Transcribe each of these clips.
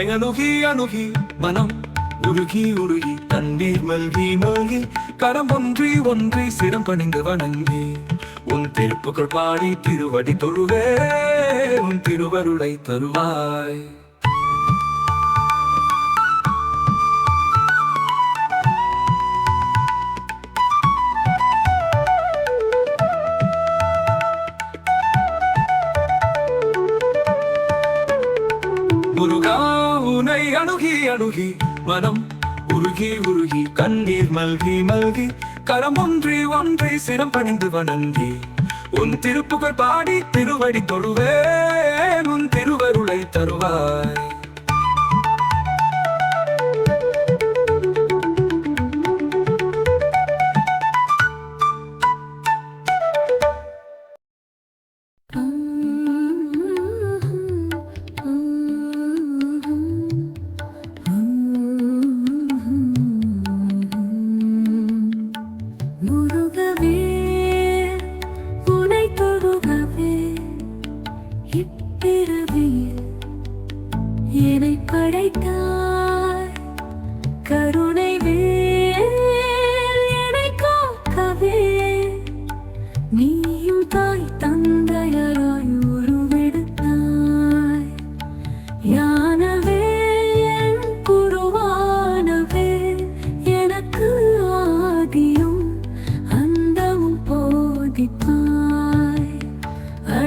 முருகா அணுகி மனம் உருகி உருகி தண்ணீர் மல்கி மல்கி கரம் ஒன்றி ஒன்றி சிரம் பணிந்து வணங்கி. உன் திருப்புகள் பாடி திருவடி தொழுவே உன் திருவருளை தருவாய். உன்னை அணுகி அணுகி மனம் உருகி உருகி கண்ணீர் மல்கி மல்கி. கரம் ஒன்றி ஒன்றை சிரம் பணிந்து வணங்கி. உன் திருப்புகள் பாடி திருவடி தொழுவே உன் திருவருளை தருவாய்.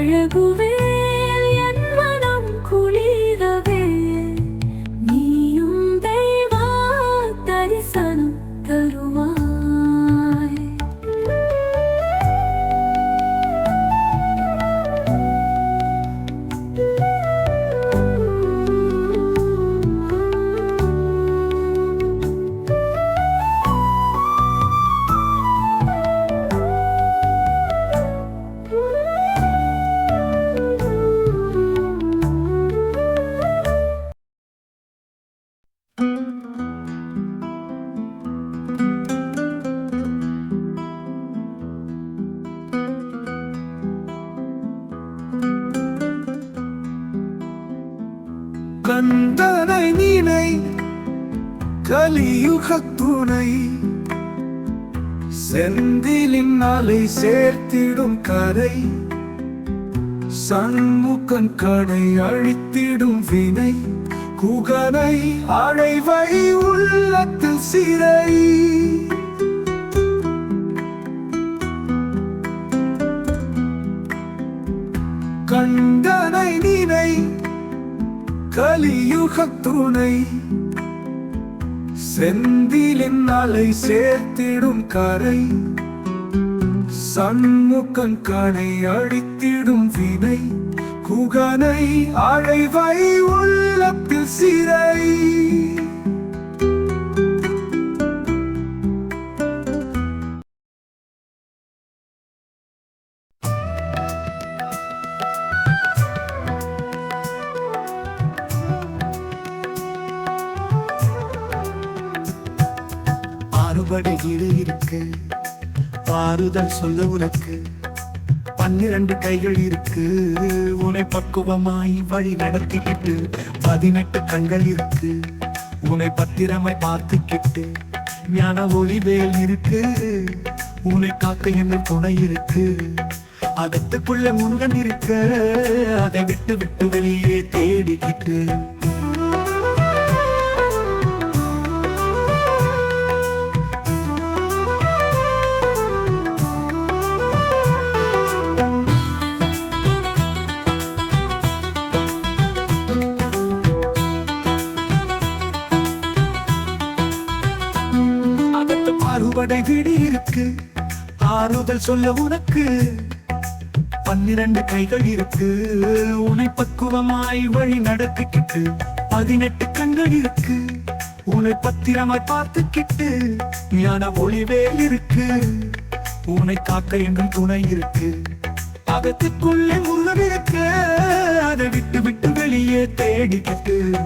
日不日。கந்தனை நீனை கலியுக துணை. செந்திலின் அலை சேர்த்திடும் கரை சண்முகன் கடை அழித்திடும் வினை. குகனை அழைவை உள்ளத்தில் சிறை. கண்டனை நினை கலியுகத் துணை செந்திலின் அலை சேர்த்திடும் கரை. சண்முகன் கணை அழித்திடும் வினை. குகனை அழைவை உள்ளத்தில் சிறை. ஆறுபடை இருக்கு. ஆறுதல் சொல்ல உனக்கு. பன்னிரண்டு கைகள் இருக்கு. உன்னை பக்குவமாய் வழி நடத்திக்கிட்டு பதினெட்டு கண்கள் இருக்கு. உன்னை பத்திரமாய் பார்த்துக்கிட்டு ஞான ஒளிவேல் இருக்கு. உன்னை காக்க என்ன துணை இருக்கு. அகத்துக்குள்ள முருகன் இருக்க. அதை விட்டு விட்டு வெளியே படை பாறுபடை இருக்கு ஆறுதல் சொல்ல உனக்கு. பன்னிரண்டு கைகள் இருக்கு. உனை பக்குவமாய் வழி நடத்திக்கிட்டு பதினெட்டு கண்கள் இருக்கு. உன்னை பத்திரமாய் பார்த்துக்கிட்டு ஞான ஒளிவேல் இருக்கு. உன்னை காக்க எங்கும் துணை இருக்கு. அகத்துக்குள்ளே முருகன் இருக்கு. அதை விட்டு விட்டு வெளியே தேடிக்கிட்டு.